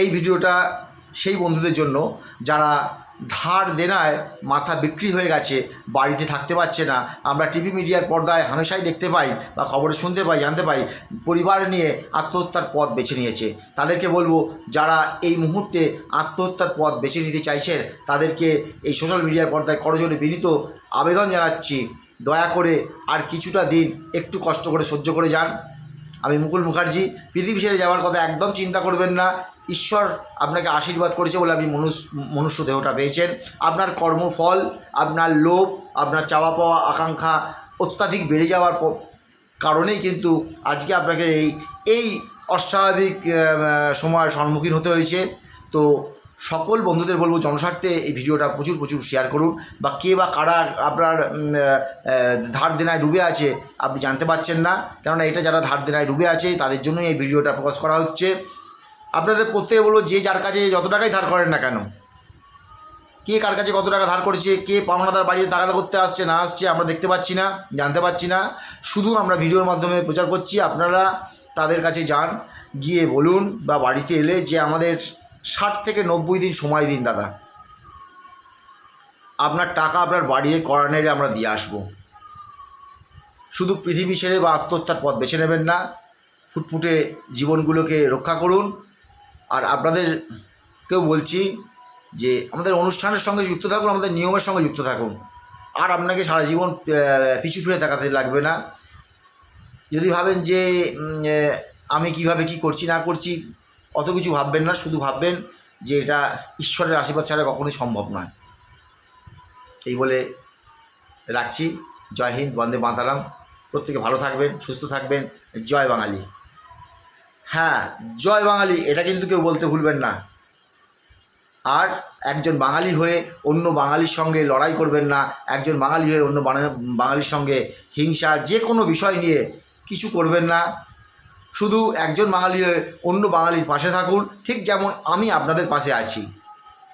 এই ভিডিওটা সেই বন্ধুদের জন্য যারা ধার দেনায় মাথা বিক্রি হয়ে গেছে, বাড়িতে থাকতে পারছে না, আমরা টিভি মিডিয়ার পর্দায় হামেশাই দেখতে পাই বা খবরে শুনতে পাই, জানতে পাই, পরিবার নিয়ে আত্মহত্যার পথ বেছে নিয়েছে। তাদেরকে বলব, যারা এই মুহূর্তে আত্মহত্যার পথ বেছে নিতে চাইছেন, তাদেরকে এই সোশ্যাল মিডিয়ার পর্দায় করজোরে বিনীত আবেদন জানাচ্ছি। দয়া করে আর কিছুটা দিন একটু কষ্ট করে সহ্য করে যান। আমি মুকুল মুখার্জি, পৃথিবী ছেড়ে যাওয়ার কথা একদম চিন্তা করবেন না। ঈশ্বর আপনাকে আশীর্বাদ করেছে বলে আপনি মনুষ্য মনুষ্য দেহটা পেয়েছেন। আপনার কর্মফল, আপনার লোভ, আপনার চাওয়া পাওয়া আকাঙ্ক্ষা অত্যাধিক বেড়ে যাওয়ার কারণেই কিন্তু আজকে আপনাকে এই এই অস্বাভাবিক সময়ের সম্মুখীন হতে হয়েছে। তো সকল বন্ধুদের বলব জনস্বার্থে এই ভিডিওটা প্রচুর প্রচুর শেয়ার করুন বা কে বা কারা আপনার ধার দেনায় ডুবে আছে আপনি জানতে পারছেন না। কেননা এটা যারা ধার দেনায় ডুবে আছে, তাদের জন্যই এই ভিডিওটা প্রকাশ করা হচ্ছে। আপনাদের প্রত্যেকে বলব যে যার কাছে যত টাকাই ধার করেন না কেন, কে কার কাছে কত টাকা ধার করেছে, কে পাওনাদার বাড়িতে তাগাদা করতে আসছে, না আসছে, আমরা দেখতে পাচ্ছি না, জানতে পাচ্ছি না। শুধু আমরা ভিডিওর মাধ্যমে প্রচার করছি, আপনারা তাদের কাছে যান, গিয়ে বলুন বা বাড়িতে এলে যে আমাদের ষাট থেকে নব্বই দিন সময় দিন, দাদা। আপনার টাকা আপনার বাড়িয়ে করানেরে আমরা দিয়ে আসব। শুধু পৃথিবী ছেড়ে বা আত্মহত্যার পথ বেছে নেবেন না, ফুটফুটে জীবনগুলোকে রক্ষা করুন। আর আপনাদেরকেও বলছি যে, আমাদের অনুষ্ঠানের সঙ্গে যুক্ত থাকুন, আমাদের নিয়মের সঙ্গে যুক্ত থাকুন। আর আপনাকে সারা জীবন পিছু ফিরে তাকাতে লাগবে না। যদি ভাবেন যে আমি কীভাবে কি করছি, না করছি অত কিছু ভাববেন না, শুধু ভাববেন যে এটা ঈশ্বরের আশীর্বাদ ছাড়া কখনোই সম্ভব নয়। এই বলে রাখছি। জয় হিন্দ, বন্দে মাতারাম। প্রত্যেকে ভালো থাকবেন, সুস্থ থাকবেন। জয় বাঙালি। হ্যাঁ জয় বাঙালি, এটা কিন্তু কেউ বলতে ভুলবেন না। আর একজন বাঙালি হয়ে অন্য বাঙালির সঙ্গে লড়াই করবেন না। একজন বাঙালি হয়ে অন্য বাঙালির সঙ্গে হিংসা, যে কোনো বিষয় নিয়ে কিছু করবেন না। শুধু একজন বাঙালি হয়ে অন্য বাঙালির পাশে থাকুন, ঠিক যেমন আমি আপনাদের পাশে আছি।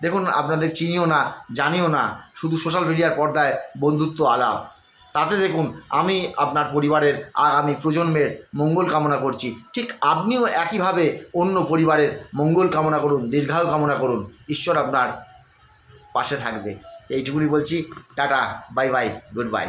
দেখুন, আপনাদের চিনিও না, জানিও না, শুধু সোশ্যাল মিডিয়ার পর্দায় বন্ধুত্ব আলাপ। তাতে দেখুন, আমি আপনার পরিবারের আগামী প্রজন্মের মঙ্গল কামনা করছি। ঠিক আপনিও একইভাবে অন্য পরিবারের মঙ্গল কামনা করুন, দীর্ঘায়ু কামনা করুন। ঈশ্বর আপনার পাশে থাকবে। এইটুকুনি বলছি, tata bye bye good bye